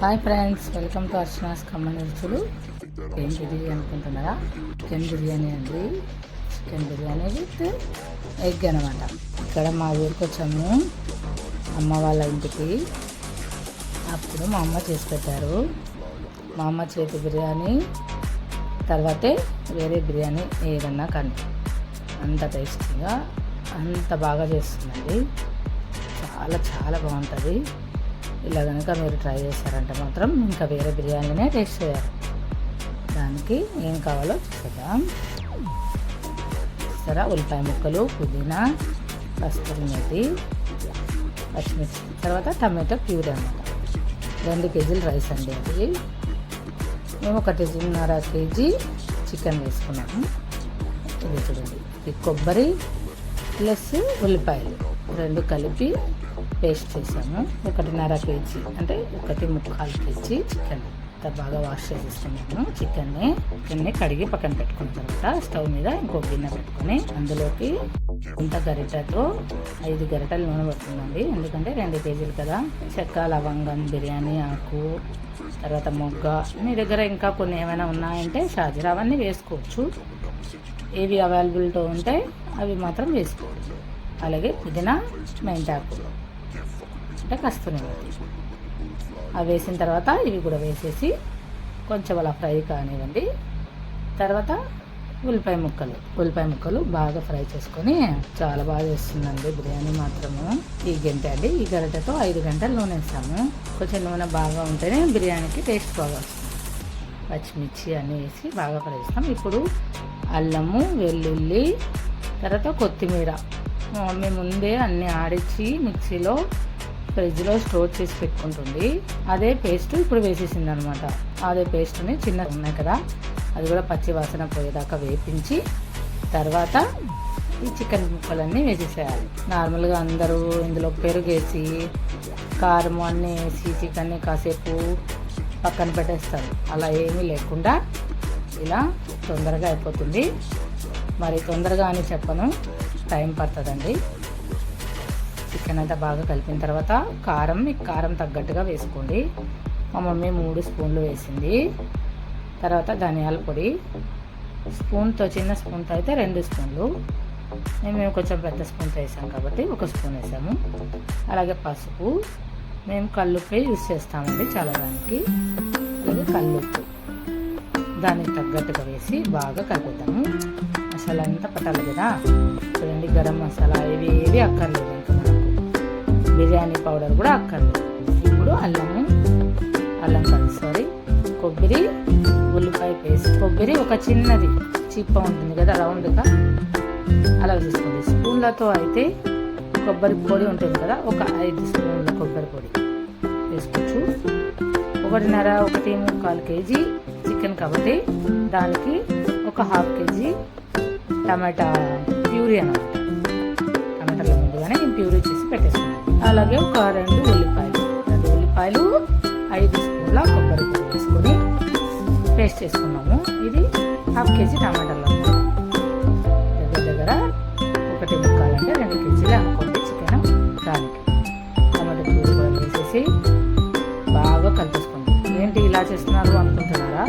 Hi friends welcome to Archana's కమ్మని రుచులు chicken biryani అనుకుంటున్నారా? చికెన్ బిర్యానీ అండి. చికెన్ బిర్యానీ విత్ ఎగ్ అనమాట ఇక్కడ మా ఊరికి వచ్చాము. అమ్మ వాళ్ళ ఇంటికి. అప్పుడు మా అమ్మ చేసి పెట్టారు. మా అమ్మ చేతి బిర్యానీ తర్వాతే వేరే బిర్యానీ ఏదన్నా కానీ. అంత టేస్టీగా అంత బాగా చేస్తుందండి. చాలా చాలా బాగుంటుంది. ఇలా కనుక మీరు ట్రై చేశారంటే మాత్రం ఇంకా వేరే బిర్యానీనే టేస్ట్ చేయాలి. దానికి ఏం కావాలో చూద్దాం. సరే ఉల్లిపాయ ముక్కలు పుదీనా కస్తూరి మెతి పచ్చిమిర్చి తర్వాత టమాటో ప్యూరీ అనమాట రెండు కేజీలు రైస్ అండి అది. మేము ఒక కేజీన్నర కేజీ చికెన్ వేసుకున్నాము. ఇది చూడండి. కొబ్బరి ప్లస్ ఉల్లిపాయలు రెండు కలిపి పేస్ట్ చేసాము ఒకటిన్నర కేజీ అంటే ఒకటి ముక్కాలు కేజీ చికెన్. బాగా వాష్ చేసేసుకున్నాను. చికెన్ని చికెన్ని కడిగి పక్కన పెట్టుకున్న తర్వాత స్టవ్ మీద ఇంకో గిన్నె పెట్టుకొని అందులోకి ఇంత గరిటతో ఐదు గరిటలు నూనె పడుతుందండి. ఎందుకంటే రెండు కేజీలు కదా. చెక్క లవంగం బిర్యానీ ఆకు తర్వాత మొగ్గ. మీ దగ్గర ఇంకా కొన్ని ఏమైనా ఉన్నాయంటే షాజీరా అవన్నీ వేసుకోవచ్చు. ఏవి అవైలబిలిటీ ఉంటే అవి మాత్రం వేసుకోవచ్చు. అలాగే పుదీనా మెంతాకు. అంటే కస్తూరి అవి వేసిన తర్వాత ఇవి కూడా వేసేసి కొంచెం అలా ఫ్రై కానివ్వండి. తర్వాత ఉల్లిపాయ ముక్కలు. ఉల్లిపాయ ముక్కలు బాగా ఫ్రై చేసుకొని చాలా బాగా చేస్తుందండి బిర్యానీ మాత్రము. ఈ గంట అండి. ఈ గరిటెతో ఐదు గంటలు నూనె వేస్తాము. కొంచెం నూనె బాగా ఉంటేనే బిర్యానీకి టేస్ట్ బాగా వస్తుంది. పచ్చిమిర్చి అన్నీ వేసి బాగా ఫ్రై చేస్తాం ఇప్పుడు అల్లము వెల్లుల్లి తర్వాత కొత్తిమీర. మా మమ్మీ ముందే అన్నీ ఆడిచ్చి మిక్సీలో ఫ్రిడ్జ్లో స్టోర్ చేసి పెట్టుకుంటుంది. అదే పేస్ట్ ఇప్పుడు వేసేసింది అనమాట అదే పేస్ట్ని చిన్న ఉన్నాయి కదా అది కూడా పచ్చి వాసన పోయేదాకా వేపించి తర్వాత ఈ చికెన్ ముక్కలన్నీ వేసేసేయాలి. నార్మల్గా అందరూ ఇందులో పెరుగేసి కారం అన్నీ వేసి చికెన్ని కాసేపు పక్కన పెట్టేస్తారు. అలా ఏమీ లేకుండా ఇలా తొందరగా అయిపోతుంది. మరి తొందరగా అని చెప్పను. టైం పడుతుందండి. చికెన్ అంతా బాగా కలిపిన తర్వాత కారం మీకు కారం తగ్గట్టుగా వేసుకోండి. మా మమ్మీ మూడు స్పూన్లు వేసింది. తర్వాత ధనియాల పొడి స్పూన్తో చిన్న స్పూన్తో అయితే రెండు స్పూన్లు. మేము కొంచెం పెద్ద స్పూన్తో వేసాం కాబట్టి ఒక స్పూన్ వేసాము. అలాగే పసుపు మేము కల్లుప్పే యూస్ చేస్తామండి చాలా దానికి. అలాగే కల్లుప్పు. దానికి తగ్గట్టుగా వేసి బాగా కలుపుతాము మసాలా అంతా పట్టాలి కదా? చూడండి గరం మసాలా ఇవి ఏవి అక్కర్లేదు ఇంకా మనకు బిర్యానీ పౌడర్ కూడా అక్కర్లేదు. ఇప్పుడు అల్లము అల్లం కాదు సారీ కొబ్బరి ఉల్లిపాయ పేస్ట్. కొబ్బరి ఒక చిన్నది చిప్ప ఉంటుంది కదా రౌండ్గా. అలా తీసుకోండి స్పూన్లతో అయితే కొబ్బరి పొడి ఉంటుంది కదా ఒక ఐదు స్పూన్ల కొబ్బరి పొడి వేసుకోవచ్చు. ఒకటిన్నర ఒకటి ముక్కాలు కేజీ చికెన్ కాబట్టి దానికి ఒక హాఫ్ కేజీ టమాటా ప్యూరీ అనమాట టమాటాలో ముందుగానే నేను ప్యూరీ చేసి పెట్టేసుకున్నాను. అలాగే ఒక రెండు ఉల్లిపాయలు. రెండు ఉల్లిపాయలు ఐదు స్పూన్ల కొబ్బరి వేసుకొని పేస్ట్ చేసుకున్నాము. ఇది హాఫ్ కేజీ టమాటాలు. అనమాట దగ్గర దగ్గర ఒకటి ముక్కాలంటే రెండు కేజీలు అనుకోండి చికెన్ దానికి టమాటా ప్యూరీ కూడా వేసేసి బాగా కలిపేసుకోండి ఏంటి ఇలా చేస్తున్నారు అనుకుంటున్నారా?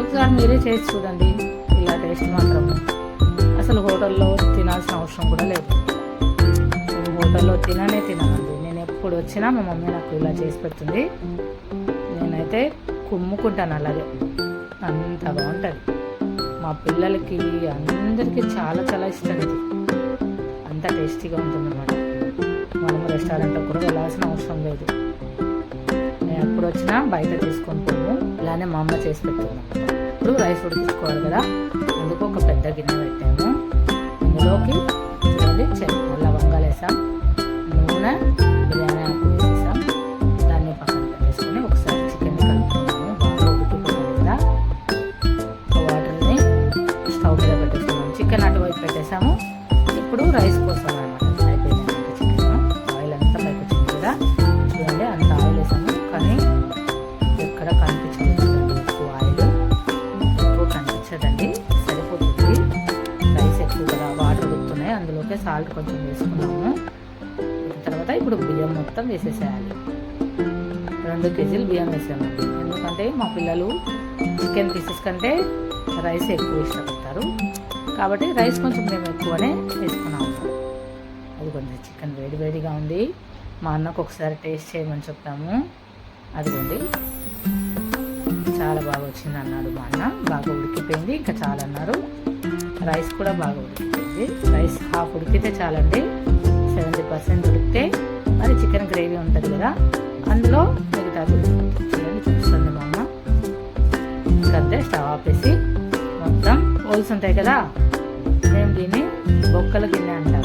ఒకసారి మీరే చేసి చూడండి. ఇలా టేస్ట్ మాత్రం అసలు హోటల్లో తినాల్సిన అవసరం కూడా లేదు. నేను హోటల్లో తిననే తినాలండి నేను ఎప్పుడు వచ్చినా మా మమ్మీ నాకు ఇలా చేసి పెడుతుంది. నేనైతే కుమ్ముకుంటాను అలాగే. అంత బాగుంటుంది. మా పిల్లలకి అందరికీ చాలా చాలా ఇష్టం ఇది. అంత టేస్టీగా ఉంటుందన్నమాట. మనం రెస్టారెంట్లో కూడా వెళ్ళాల్సిన అవసరం లేదు. నేను ఎప్పుడు వచ్చినా బయట తీసుకొని పోము. ఇలానే మా అమ్మ చేసి పెడుతున్నాం ఇప్పుడు రైస్ ఉడికించుకోవాలి కదా. అందుకు ఒక పెద్ద గిన్నె పెట్టాము. అందులోకి చూడండి చెక్క లవంగాలు వేసాం. నూనె బిర్యానీ ఆకు వేసేసాం దాన్ని పక్కన పెట్టేసుకొని ఒకసారి చికెన్ కలుపుకున్నాము బాగా ఉడికిపోతుంది కదా. వాటర్ని స్టవ్ మీద పెట్టేసుకున్నాము చికెన్ అటువైపు పెట్టేసాము. ఇప్పుడు రైస్ కోసం ఎక్కువ సరిపోతుంది. రైస్ ఎక్కువ కదా వాటర్ ఉడుకుతున్నాయి అందులోకే సాల్ట్ కొంచెం వేసుకున్నాము. తర్వాత ఇప్పుడు బియ్యం మొత్తం వేసేసేయాలి. రెండు కేజీలు బియ్యం వేసామండి. ఎందుకంటే మా పిల్లలు చికెన్ పీసెస్ కంటే రైస్ ఎక్కువ ఇష్టపడతారు. కాబట్టి రైస్ కొంచెం మేము ఎక్కువనే వేసుకున్నాము. అది కొంచెం చికెన్ వేడి వేడిగా ఉంది. మా అన్నకు ఒకసారి టేస్ట్ చేయమని చెప్తాము అదిగోండి. చాలా బాగా వచ్చింది అన్నాడు మా అన్న. బాగా ఉడికిపోయింది. ఇంకా చాలా అన్నారు. రైస్ కూడా బాగా ఉడికిపోయింది. రైస్ హాఫ్ ఉడికితే చాలండి. సెవెంటీ పర్సెంట్ ఉడికితే మరి చికెన్ గ్రేవీ ఉంటుంది కదా. అందులో మిగతా చూడండి. చూస్తుంది మా అమ్మ. ఇంకంతే స్టవ్ ఆపేసి మొత్తం హోల్స్ ఉంటాయి కదా. మేము దీన్ని బొక్కల గిన్నె అంటాం.